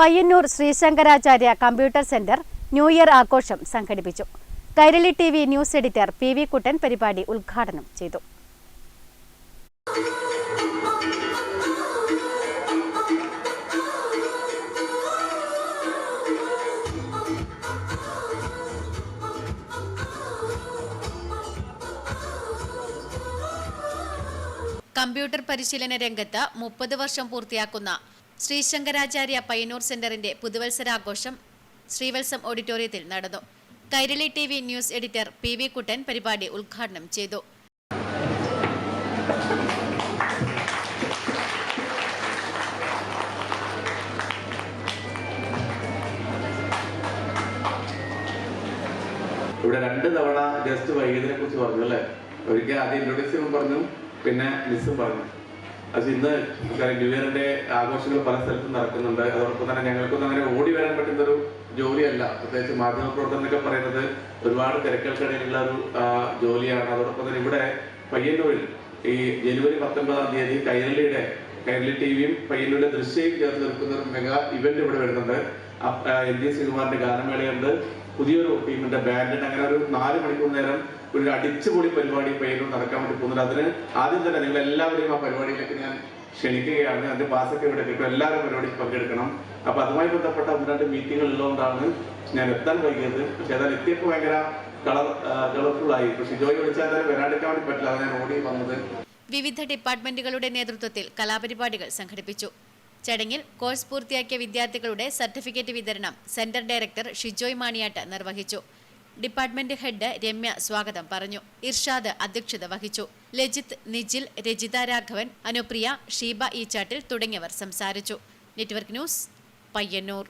Payyanur Sree Sankaracharya computer centre new year ആഘോഷം സംഘടിപ്പിച്ചു. Kairali T V news editor P V Kuttan പരിപാടി ഉദ്ഘാടനം ചെയ്തു. കമ്പ്യൂട്ടർ പരിശീലന രംഗത്ത് മുപ്പത് വർഷം പൂർത്തിയാക്കുന്ന ശ്രീശങ്കരാചാര്യ പയ്യന്നൂർ സെന്ററിന്റെ പുതുവത്സരാഘോഷം ശ്രീവത്സം ഓഡിറ്റോറിയത്തിൽ നടന്നു. Kairali T V news editor P V Kuttan പരിപാടി ഉദ്ഘാടനം ചെയ്തു. ഇവിടെ രണ്ട് തവണ ജസ്റ്റ് വൈകിയതിനെ കുറിച്ച് പറഞ്ഞു അല്ലേ? ഒരിക്കൽ ആദ്യം ഇൻട്രൊഡ്യൂസും പറഞ്ഞു പിന്നെ മിസ്സും പറഞ്ഞു. പക്ഷെ ഇന്ന് ന്യൂ ഇയറിന്റെ ആഘോഷങ്ങൾ പല സ്ഥലത്തും നടക്കുന്നുണ്ട്. അതോടൊപ്പം തന്നെ ഞങ്ങൾക്കൊന്നും അങ്ങനെ ഓടി വരാൻ പറ്റുന്ന ഒരു ജോലിയല്ല. പ്രത്യേകിച്ച് മാധ്യമ പ്രവർത്തനം എന്നൊക്കെ പറയുന്നത് ഒരുപാട് തിരക്കുകൾക്കിടയിലുള്ള ഒരു ജോലിയാണ്. അതോടൊപ്പം തന്നെ ഇവിടെ പയ്യന്നൂരിൽ ഈ ജനുവരി പത്തൊമ്പതാം തീയതി കൈരളിയുടെ കൈരളി ടി വിയും പയ്യന്നൂരിലെ ദൃശ്യയും ചേർത്ത് നിൽക്കുന്ന ഒരു മെഗാ ഇവന്റ് ഇവിടെ വരുന്നുണ്ട്. എൻ ഡി ശ്രീകുമാറിന്റെ ഗാനമേളയുണ്ട്. പുതിയൊരു ടീമിന്റെ ബാൻഡിന് അങ്ങനെ ഒരു നാല് മണിക്കൂർ നേരം ഒരു അടിച്ചുപൊളി പരിപാടി പയ്യന്നൂർ നടക്കാൻ വേണ്ടി പോകുന്നുണ്ട്. അതിന് ആദ്യം തന്നെ നിങ്ങൾ എല്ലാവരെയും ആ പരിപാടിയിലേക്ക് ഞാൻ ക്ഷണിക്കുകയാണ്. അതിന്റെ പാസൊക്കെ ഇവിടെ കിട്ടും എല്ലാവരും പരിപാടിക്ക് പങ്കെടുക്കണം. അപ്പൊ അതുമായി ബന്ധപ്പെട്ട ഒന്ന് രണ്ട് മീറ്റിംഗുകൾ ഉള്ളതുകൊണ്ടാണ് ഞാൻ എത്താൻ വൈകിയത്. പക്ഷെ അതായത് എത്തിയപ്പോൾ ഭയങ്കര കളർ കളർഫുൾ ആയി. പക്ഷെ ജോയി വിളിച്ചാൽ വരാണ്ടിരിക്കാൻ വേണ്ടി പറ്റില്ല. അതാണ് ഞാൻ ഓടി വന്നത്. വിവിധ ഡിപ്പാർട്ട്മെന്റുകളുടെ നേതൃത്വത്തിൽ കലാപരിപാടികൾ സംഘടിപ്പിച്ചു. ചടങ്ങിൽ കോഴ്സ് പൂർത്തിയാക്കിയ വിദ്യാർത്ഥികളുടെ സർട്ടിഫിക്കറ്റ് വിതരണം സെന്റർ ഡയറക്ടർ ഷിജോയ് മാണിയാട്ട് നിർവഹിച്ചു. ഡിപ്പാർട്ട്മെന്റ് ഹെഡ് രമ്യ സ്വാഗതം പറഞ്ഞു. ഇർഷാദ് അധ്യക്ഷത വഹിച്ചു. ലജിത് നിജിൽ രജിത രാഘവൻ അനുപ്രിയ ഷീബ ഈച്ചാട്ടിൽ തുടങ്ങിയവർ സംസാരിച്ചു. Network news Payyanur.